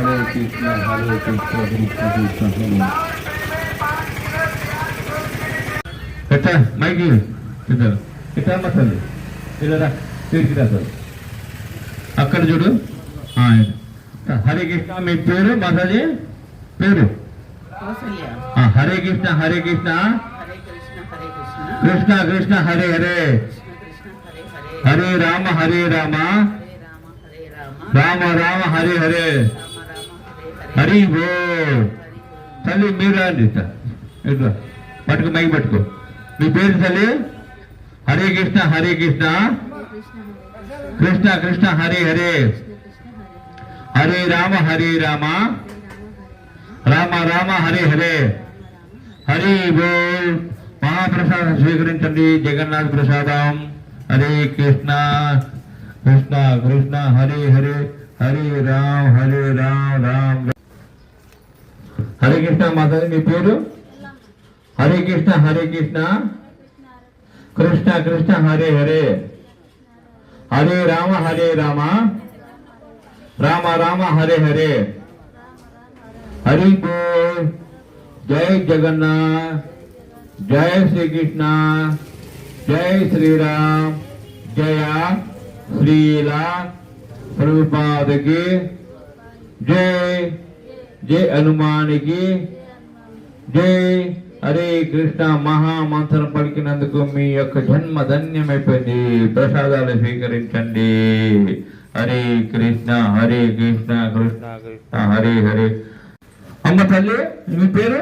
హరే కృష్ణ హరే కృష్ణ కృష్ణ కృష్ణ. హరే మైకి ఇద్దరు. ఇలా అక్కడ చూడు. హరే కృష్ణ మీ పేరు మసాజీ పేరు? హరే కృష్ణ హరే కృష్ణ. కృష్ణ కృష్ణ. హరే హరే. హరే రామ హరే రామ. రామ రామ. హరే హరే. హరి బో తల్లి మీరా అండి ఇట్లా. ఇట్లా. పట్టుకో మైకి పట్టుకో. మీ పేరు తల్లి? హరే కృష్ణ హరే కృష్ణ. కృష్ణ కృష్ణ హరే హరే. హరే రామ హరే రామ. రామ రామ హరే హరే. హరి బోల్ మహాప్రసాదం స్వీకరించండి. జగన్నాథ్ ప్రసాదం. హరే కృష్ణ కృష్ణ కృష్ణ హరే హరే. హరే రామ్ హరే రామ్ రామ్. హరే కృష్ణ మాతాజీ మీ పేరు? హరే కృష్ణ హరే కృష్ణ. కృష్ణ కృష్ణ హరే హరే. హరే రామ హరే రామ. రామ రామ హరే హరే. హరి బోల్ జై జగన్నాథ్. జయ శ్రీకృష్ణ. జై శ్రీరామ్. జయ శ్రీలా. ప్రభుపాదకి. జై జై హనుమానికి జై హరే కృష్ణ మహామంత్రం పలికినందుకు మీ యొక్క జన్మ ధన్యమైపోయింది. ప్రసాదాలు స్వీకరించండి. హరే కృష్ణ హరే కృష్ణ కృష్ణ కృష్ణ హరే హరే. అమ్మ తల్లి మీ పేరు?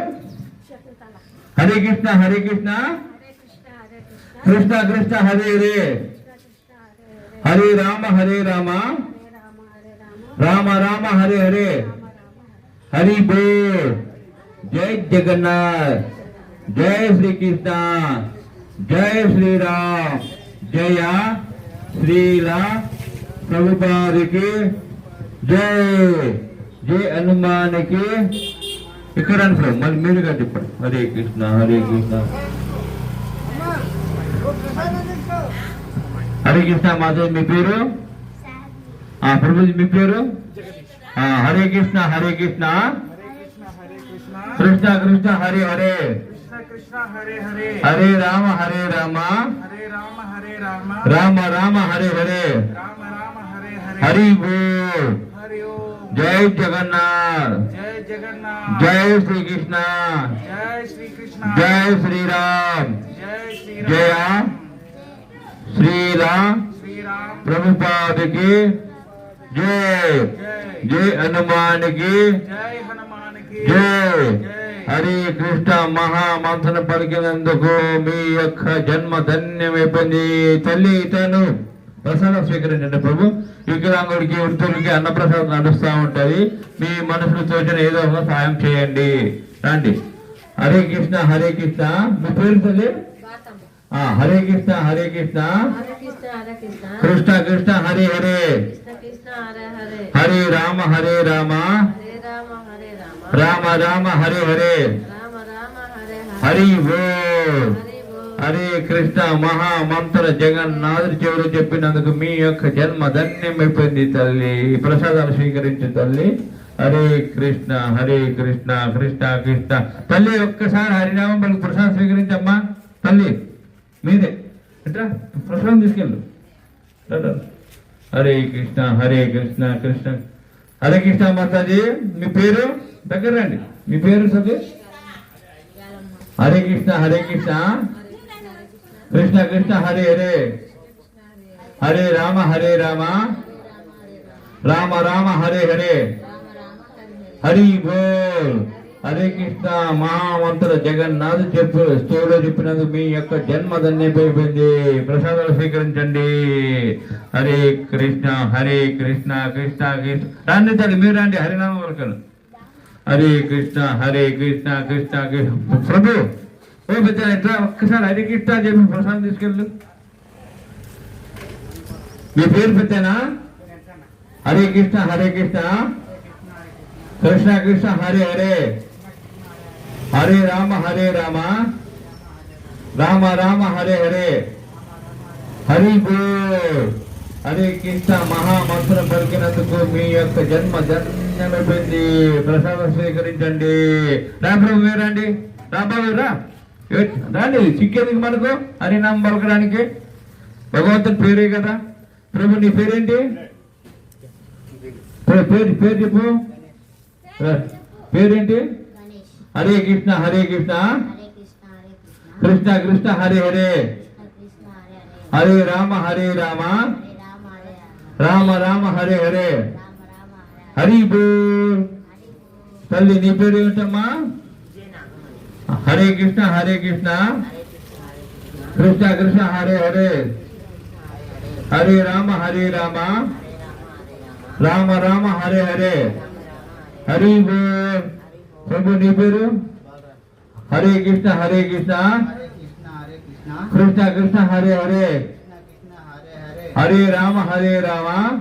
హరే కృష్ణ హరే కృష్ణ. కృష్ణ కృష్ణ హరే హరే. హరే రామ హరే రామ. రామ రామ హరే హరే. హరి బోల్. జై జగన్నాథ్. జై శ్రీకృష్ణ. జై శ్రీరామ్. జయ శ్రీలా ప్రభుపాదికి. జై. జై హనుమానికి. ఇక్కడ అనుకో మళ్ళీ మీరుగా చెప్పండి. హరే కృష్ణ హరే కృష్ణ. హరే కృష్ణ మాధవ్ మీ పేరు? ఆ ప్రభుజీ మీ పేరు? ఆ, హరే కృష్ణ హరే కృష్ణ కృష్ణ కృష్ణ హరే హరే కృష్ణ కృష్ణ హరే హరే హరే రామ హరే రామ హరే రామ హరే రామ రామ రామ హరే హరే రామ రామ హరే హరే హరి బోల్ హరి ఓం జై జగన్నాథ్ జై జగన్నాథ్ జై శ్రీకృష్ణ జై శ్రీకృష్ణ జై శ్రీరామ్ జై జయ శ్రీరామ్ శ్రీరామ్ శ్రీరామ్ ప్రభుపాదికి జై జై జై హనుమానికి జై హనుమానికి జై జై హరే కృష్ణ మహామంత్రం పలికినందుకు మీ యొక్క జన్మ ధన్యమైపోయింది. తల్లి తను ప్రసాదం స్వీకరించండి ప్రభు. వికలాంగుడికి వృద్ధులకి అన్నప్రసాదం నడుస్తూ ఉంటది. మీ మనసులో తోచిన ఏదో ఒక సాయం చేయండి. రండి. హరే కృష్ణ హరే కృష్ణ. మీ పేరు తల్లి? హరే కృష్ణ హరే కృష్ణ. కృష్ణ కృష్ణ. హరే హరే. హరే రామ హరే రామ. రామ రామ. హరే హరే. హరే హరే. హరి కృష్ణ మహామంత్ర జగన్నాథుడి చెవులు చెప్పినందుకు మీ యొక్క జన్మ ధన్యమైపోయింది తల్లి. ప్రసాదాలు స్వీకరించు తల్లి. హరే కృష్ణ హరే కృష్ణ కృష్ణ కృష్ణ. తల్లి ఒక్కసారి హరినామం పలుకు ప్రసాదం స్వీకరించమ్మా. తల్లి మీదే. ఎట్రా? ప్రసాదం తీసుకెళ్ళు. హరే కృష్ణ హరే కృష్ణ కృష్ణ. హరే కృష్ణ మాతాజీ మీ పేరు? దగ్గర రండి. మీ పేరు సతీష్ హరే కృష్ణ హరే కృష్ణ. కృష్ణ కృష్ణ హరే హరే. హరే రామ హరే రామ. రామ రామ హరే హరే. హరి బోల్. హరే కృష్ణ మహామంత్ర జగన్నాథ్ చెప్పు స్టోలో చెప్పినందుకు మీ యొక్క జన్మ ధన్యమైపోయింది ప్రసాదాలు స్వీకరించండి. హరే కృష్ణ హరే కృష్ణ కృష్ణ కృష్ణ. రండి తల్లి మీరు రండి హరినామ వరకు హరే కృష్ణ హరే కృష్ణ కృష్ణ కృష్ణ. ప్రభు ఓ పెద్ద ఎట్లా ఒక్కసారి హరే కృష్ణ చెప్పి ప్రసాదం తీసుకెళ్ళు. మీ పేరు పెద్దనా? హరే కృష్ణ హరే కృష్ణ. కృష్ణ కృష్ణ హరే హరే. హరే రామ హరే రామ. రామ రామ హరే హరే. హరి బోల్ హరే కృష్ణ మహామంత్రం పలికినందుకు మీ యొక్క జన్మ ధన్యమైపోయింది ప్రసాదం స్వీకరించండి. రా ప్రభు మీరు రండి. రా రండి. సిక్కేందుకు మనకు? హరినామం పలకడానికి. భగవంతుని పేరే కదా. ప్రభు నీ పేరేంటి? పేరు పేరు చెప్పు. పేరేంటి? గణేష్ హరే కృష్ణ హరే కృష్ణ హరే కృష్ణ హరే కృష్ణ కృష్ణ కృష్ణ హరే హరే కృష్ణ కృష్ణ హరే హరే హరే రామ హరే రామ హరే రామ హరే రామ రామ రామ హరే హరే రామ రామ హరే హరి బోల్ హరి బోల్. తల్లి నీ పేరు ఏమిటమ్మా హరే కృష్ణ హరే కృష్ణ కృష్ణ కృష్ణ హరే హరే హరే రామ హరే రామ రామ రామ హరే హరే హరి బోల్ ప్రభు నీ పేరు? హరే కృష్ణ హరే కృష్ణ. కృష్ణ కృష్ణ హరే హరే. హరే రామ హరే రామ.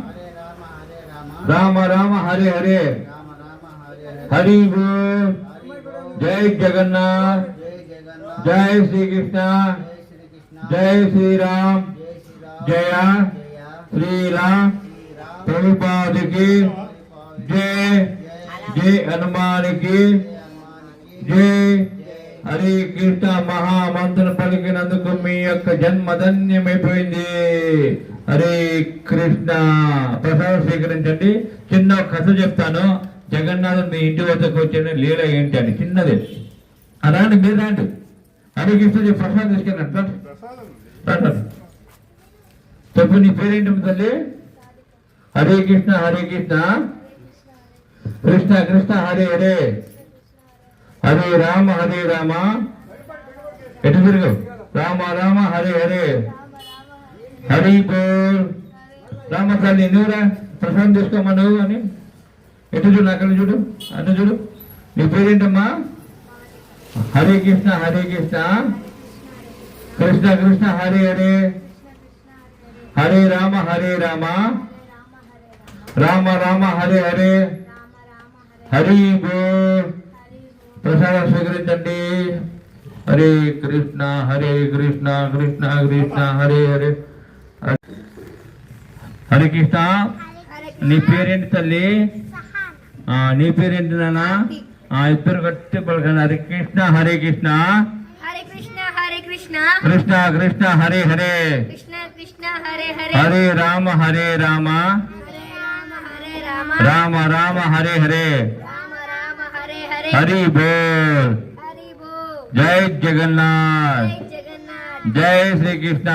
రామ రామ హరే హరే. హరి జై జగన్నాథ్. జై శ్రీకృష్ణ. జై శ్రీరామ్. జయ శ్రీరామ్. ప్రభుపాదికి జై జై హనుమానికి జై హరే కృష్ణ మహామంత్రం పలికినందుకు మీ యొక్క జన్మ ధన్యమైపోయింది. హరే కృష్ణ. ప్రసాదం స్వీకరించండి. చిన్న కథ చెప్తాను. జగన్నాథుడు మీ ఇంటి వద్దకు వచ్చిన లీల ఏంటి అని. చిన్నది. అలాంటి మీరు రాండి. హరే కృష్ణ ప్రసాదం తీసుకెళ్ళండి. చెప్పు నీ పేరేంటి తల్లి? హరే కృష్ణ హరే కృష్ణ. కృష్ణ కృష్ణ హరే హరే. హరే రామ హరే రామ. ఎటు తిరుగు రామ రామ హరే హరే. హరి బోల్. రామ తల్లి నువ్వురా ప్రసాదం తీసుకోమా నువ్వు అని. ఎటు చూడు అక్కడ చూడు అన్న చూడు. నీ పేరేంటమ్మా? హరే కృష్ణ హరే కృష్ణ. కృష్ణ కృష్ణ హరే హరే. హరే రామ హరే రామ. రామ రామ హరే హరే. హరి ప్రసాదం స్వీకరించండి. హరే కృష్ణ హరే కృష్ణ కృష్ణ కృష్ణ హరే హరే. హరే కృష్ణ. నీ పేరేంటి తల్లి? ఆ, నీ పేరేంటి నాన్న? ఆ, ఇద్దరు గట్టి పలకండి. హరే కృష్ణ హరే కృష్ణ. హరే కృష్ణ హరే కృష్ణ. కృష్ణ కృష్ణ హరే హరే. కృష్ణ కృష్ణ హరే హరే. హరే రామ హరే రామ. హరే రామ రామ రామ హరే హరే రామ రామ హరే హరే హరి బోల్ హరి బోల్ జై జగన్నాథ్ జై జగన్నాథ్ జై శ్రీకృష్ణ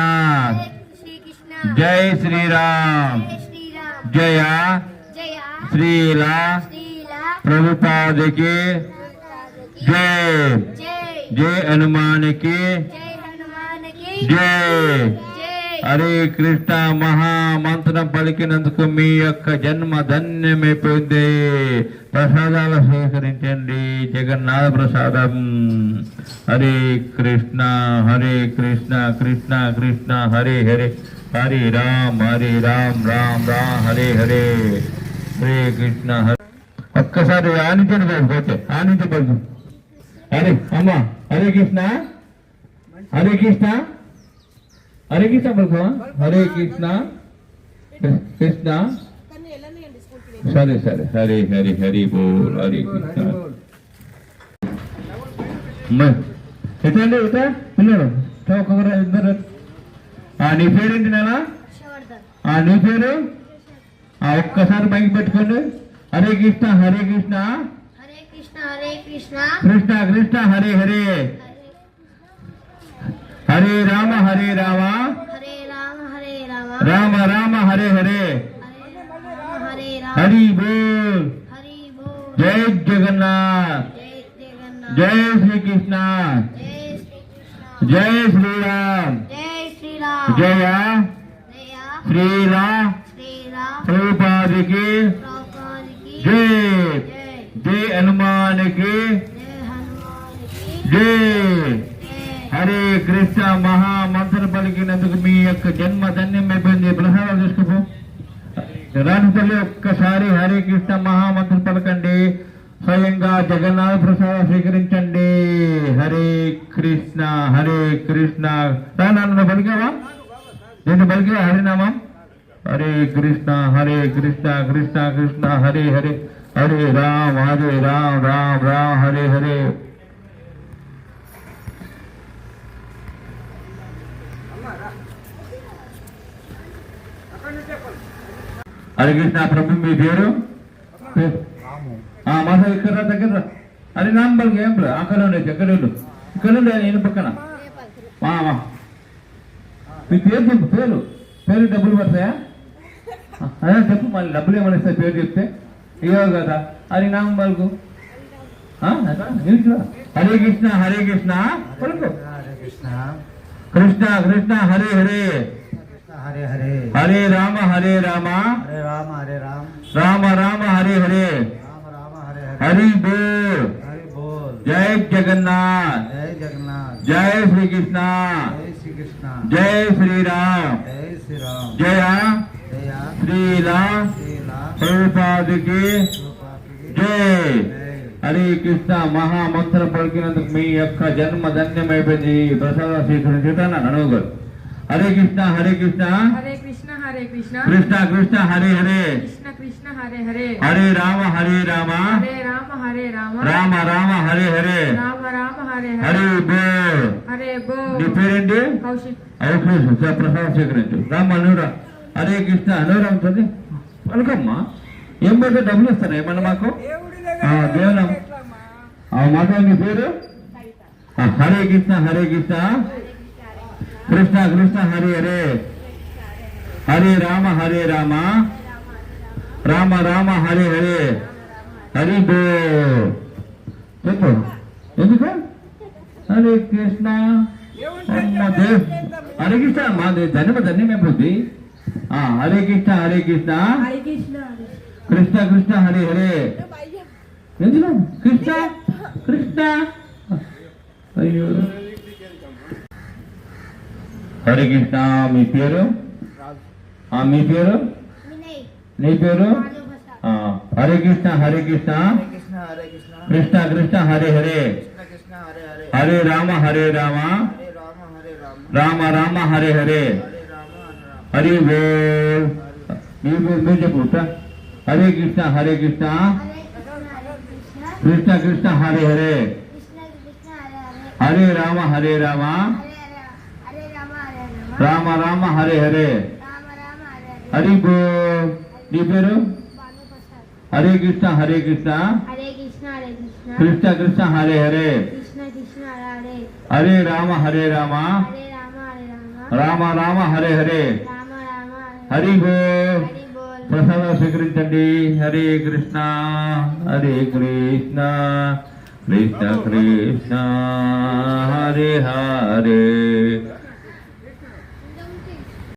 జై శ్రీకృష్ణ జై హరే కృష్ణ మహామంత్రం పలికినందుకు మీ యొక్క జన్మ ధన్యమైపోయింది ప్రసాదాలు స్వీకరించండి జగన్నాథ ప్రసాదం. హరే కృష్ణ హరే కృష్ణ కృష్ణ కృష్ణ హరే హరే హరే రామ్ హరే రామ్ రామ్ రామ్ హరే హరే. హరే కృష్ణ హరే. ఒక్కసారి ఆనించండి పోతే ఆనించబడి హరే అమ్మా హరే కృష్ణ హరే కృష్ణ. హరే కృష్ణ పలుకు హరే కృష్ణ. కృష్ణ. సరే సరే. హరే హరి హరి బోల్. హరే కృష్ణ. ఎట్లండి ఇట్లా పిల్లడు ఇట్లా ఒక్కొక్కరు ఇద్దరు. ఆ, నీ పేరేంటి నానా ఆ, నీ పేరు? ఆ, ఒక్కసారి మైకి పెట్టుకోండి. హరే కృష్ణ హరే కృష్ణ. హరే కృష్ణ హరే కృష్ణ. కృష్ణ కృష్ణ హరే హరే. హరే రామ హరే రామ. రామ రామ. హరే హరే. హరే బోల్. జై జగన్నాథ్. జై శ్రీకృష్ణ. జై శ్రీరామ్. జయ శ్రీరామ్ ప్రభుపాదికి. జై జై హనుమానికి. జై హరే కృష్ణ మహామంత్రం పలికినందుకు మీ యొక్క జన్మ ధన్యమైపోయింది. ప్రసాదం తీసుకుపో రాని తల్లి ఒక్కసారి హరే కృష్ణ మహామంత్రం పలకండి. స్వయంగా జగన్నాథ ప్రసాదం స్వీకరించండి. హరే కృష్ణ హరే కృష్ణ. రానా పలికావా? నేను పలికా హరినామం? హరే కృష్ణ హరే కృష్ణ కృష్ణ కృష్ణ హరే హరే. హరే రామ్ హరే రామ్ రామ్ రామ్ హరే హరే. హరే కృష్ణ ప్రభు మీ పేరు? ఆ, మాధవ్ ఇక్కడ దగ్గర. అరే నాంబల్ ఏం అక్కడ ఉండే ఎక్కడ ఉండు? ఇక్కడ ఉండే నేను పక్కన. మా మా. మీ పేరు చెప్పు పేరు. పేరు డబ్బులు పడతాయా? అదే చెప్పు మళ్ళీ డబ్బులు ఏమైనా ఇస్తాయి పేరు చెప్తే. ఇవ్వవు కదా అది నాంబల్కు హరే కృష్ణ హరే హరే కృష్ణ. కృష్ణ కృష్ణ హరే హరే. హరే హరే హరే రామ హరే రామ హరే రామ హరే రామ రామ రామ హరే హరే రామ రామ హరే హరే హరి బోల్ హరి బోల్ జై జగన్నాథ్ జై జగన్నాథ్ జై శ్రీకృష్ణ జై శ్రీకృష్ణ జై శ్రీరామ్ జై శ్రీరామ్ జయ జయ శ్రీలా శ్రీలా ప్రభుపాదికి కృపాకి జై జై హరే కృష్ణ మహామంత్రం పలికినందుకు మీ యొక్క జన్మ ధన్యమైపోయింది ప్రసాద స్వీకరించుతాను అనుగురు హరే కృష్ణ హరే కృష్ణ హరే కృష్ణ హరే కృష్ణ కృష్ణ కృష్ణ హరే హరే కృష్ణ కృష్ణ హరే హరే హరే రామ హరే రామ హరే రామ హరే రామ రామ రామ హరే హరే రామ రామ హరే హరి హరే బోల్ హరే బో నీ పేరేంటి? కౌశిక్. సార్ ప్రసాదం స్వీకరించు. నూరా. హరే కృష్ణ నూరా ఉంటుంది? పలకమ్మా. ఏం పోతే డబ్బులు ఇస్తారా ఏమన్నా మాకు? ఆ, దేవునం? ఆ మాట మీ పేరు? హరే కృష్ణ హరే కృష్ణ. కృష్ణ కృష్ణ హరే హరే హరే రామ హరే రామ రామ రామ హరే హరే హరి బో చెప్పు ఎందుకు హరే కృష్ణ అమ్మ దేవ్ హరే కృష్ణ మా ధన్యమ ధన్యమైపోద్ది ఆ, హరే కృష్ణ హరే కృష్ణ హరే కృష్ణ కృష్ణ కృష్ణ హరే హరే ఎందుకు కృష్ణ కృష్ణ అయ్యో హరే కృష్ణ మీ పేరు ఆ, మీ పేరు వినయ్ నీ పేరు మాధవ్ ప్రసాద్ ఆ, హరే కృష్ణ హరే కృష్ణ హరే కృష్ణ హరే కృష్ణ కృష్ణ కృష్ణ హరే హరే కృష్ణ కృష్ణ హరే హరే హరే రామ హరే రామ హరే రామ హరే రామ రామ రామ హరే హరే హరే రామ హరే రామ హరి బోల్ మీ పేరు మీరు చెప్పు హరే కృష్ణ హరే కృష్ణ హరే కృష్ణ హరే కృష్ణ కృష్ణ కృష్ణ హరే హరే కృష్ణ కృష్ణ హరే హరే హరే రామ హరే రామ హరే హరే హరే రామ హరే రామ రామ హరే హరే. హరే నీ పేరు? హరే కృష్ణ హరే కృష్ణ. కృష్ణ కృష్ణ. హరే హరే. హరే రామ హరే రామ. రామ రామ. హరే హరే. హరి ప్రసాదం స్వీకరించండి. హరే కృష్ణ హరే కృష్ణ. కృష్ణ కృష్ణ. హరే హరే.